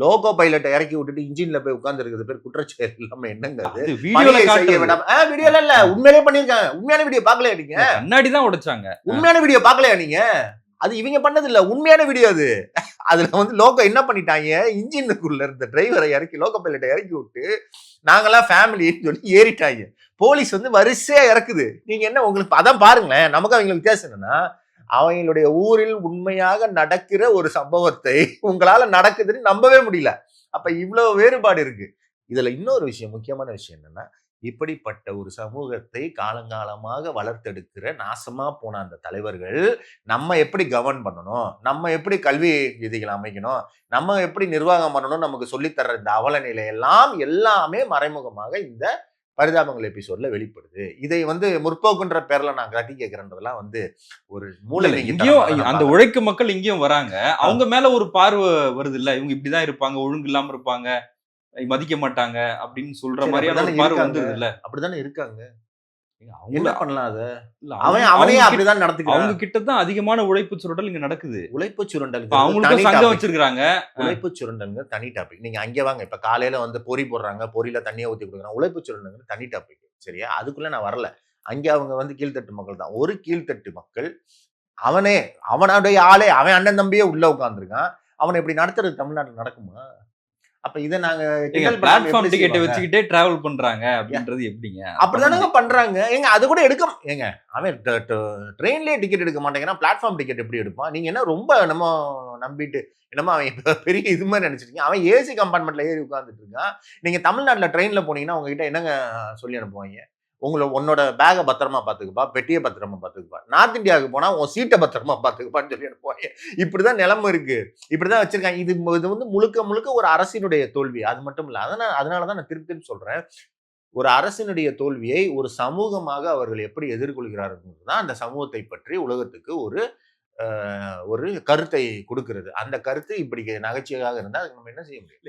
Logo பைலட்டை இறக்கி விட்டுட்டு இன்ஜின்ல போய் உட்கார்ந்து இருக்கிறது பேர் குற்றச்செயல் இல்லாம என்னங்க அது வீடியோல செய்ய விடாம ஆ, வீடியோல இல்ல. உண்மையிலே பண்ணிருக்காங்க உண்மையான வீடியோ பார்க்கலையா நீங்க? கண்ணாடி தான் உடைச்சாங்க. உண்மையான வீடியோ பார்க்கலையா நீங்க? அது இவங்க பண்ணது இல்ல உண்மையான வீடியோ அது. அதுல வந்து லோகோ என்ன பண்ணிட்டாங்க? இன்ஜினுக்குள்ள இருந்த டிரைவரை இறக்கி லோகோ பைலட்டை இறக்கி விட்டு நாங்கெல்லாம் ஃபேமிலின்னு சொல்லி ஏறிட்டாங்க. போலீஸ் வந்து வரிசையா இறக்குது. நீங்க என்ன உங்களுக்கு அதான் பாருங்களேன். நமக்கு அவங்களுக்கு வித்தியாசம் என்னன்னா அவங்களுடைய ஊரில் உண்மையாக நடக்கிற ஒரு சம்பவத்தை உங்களால நடக்குதுன்னு நம்பவே முடியல. அப்ப இவ்வளவு வேறுபாடு இருக்கு. இதுல இன்னொரு விஷயம் முக்கியமான விஷயம் என்னன்னா இப்படிப்பட்ட ஒரு சமூகத்தை காலங்காலமாக வளர்த்தெடுக்கிற நாசமா போன அந்த தலைவர்கள் நம்ம எப்படி கவர்ன் பண்ணணும்? நம்ம எப்படி கல்வி விதிகளை அமைக்கணும்? நம்ம எப்படி நிர்வாகம் பண்ணணும் நமக்கு சொல்லித்தர்ற இந்த அவல நிலையெல்லாம் எல்லாமே மறைமுகமாக இந்த பரிதாபங்கள் எபிசோட்ல வெளிப்படுது. இதை வந்து முற்போக்குன்ற பேர்ல நான் கட்டி கேட்கிறேன்றதெல்லாம் வந்து ஒரு மூளை இங்கேயும் அந்த உழைக்கும் மக்கள் இங்கேயும் வராங்க. அவங்க மேல ஒரு பார்வை வருது இல்ல இவங்க இப்படிதான் இருப்பாங்க ஒழுங்கு இல்லாம இருப்பாங்க மதிக்க மாட்டாங்க அப்படின்னு சொல்ற மாதிரியான பார்வை. வந்துருது இல்ல அப்படிதானே இருக்காங்க. என்ன பண்ணலாம் அத? இல்ல, அவன் அவங்க அப்படிதான் நடத்துக்கிறான் அவங்க கிட்ட தான் அதிகமான உழைப்பு சுரண்டல் இங்க நடக்குது. உழைப்பு சுரண்டல். இப்ப அவங்களுக்கும் சங்கம் வச்சிருக்காங்க உழைப்பு சுரண்டல்ங்க தனி டாபிக் நீங்க அங்கே வாங்க. இப்ப காலையில வந்து பொறி போடுறாங்க பொரியில தண்ணியை ஊத்தி கொடுக்குறாங்க. உழைப்பு சுரண்டல்ங்க தனி டாபிக் சரியா? அதுக்குள்ள நான் வரல. அங்க அவங்க வந்து கீழ்த்தட்டு மக்கள் தான். ஒரு கீழ்த்தட்டு மக்கள் அவனே அவனுடைய ஆளே அவன் அண்ணன் தம்பியே உள்ள உட்காந்துருக்கான் அவனை இப்படி நடத்துறது தமிழ்நாட்டுல நடக்குமா? அப்ப இதை நாங்க பிளாட்ஃபார்ம் செய்வாங்க? வச்சுக்கிட்டே டிராவல் பண்றாங்க அப்படின்றது எப்படிங்க? அப்படிதானங்க பண்றாங்க. ஏங்க அது கூட எடுக்க ஏங்க அவன் ட்ரெயின்லயே டிக்கெட் எடுக்க மாட்டேங்கிறான். பிளாட்ஃபார்ம் டிக்கெட் எப்படி எடுப்பான்? நீங்க என்ன ரொம்ப நம்ம நம்பிட்டு என்னமோ அவன் பெரிய இது மாதிரி நினைச்சிருக்கீங்க. அவன் ஏசி கம்பார்ட்மெண்ட்ல ஏறி உட்கார்ந்துட்டு இருக்கான். நீங்க தமிழ்நாட்டுல ட்ரெயின்ல போனீங்கன்னா உங்ககிட்ட என்னங்க சொல்லி அனுப்புவாங்க? உங்களை உன்னோட பேகை பத்திரமா பார்த்துக்குப்பா பெட்டியை பத்திரமா பார்த்துக்குப்பா நார்த் இந்தியாவுக்கு போனால் உன் சீட்டை பத்திரமா பார்த்துக்குப்பான்னு சொல்லி போகிறேன் இப்படி தான் நிலம இருக்குது இருக்கு. இப்படிதான் வச்சுருக்காங்க. இது இது வந்து முழுக்க முழுக்க ஒரு அரசினுடைய தோல்வி. அது மட்டும் இல்லை. அதனால் அதனால தான் நான் திருப்பி திருப்பி சொல்கிறேன் ஒரு அரசினுடைய தோல்வியை ஒரு சமூகமாக அவர்கள் எப்படி எதிர்கொள்கிறார்கள் தான் அந்த சமூகத்தை பற்றி உலகத்துக்கு ஒரு ஒரு கருத்தை கொடுக்கிறது. அந்த கருத்து இப்படி நகைச்சுவையாக இருந்தால் அதுக்கு நம்ம என்ன செய்ய முடியும்?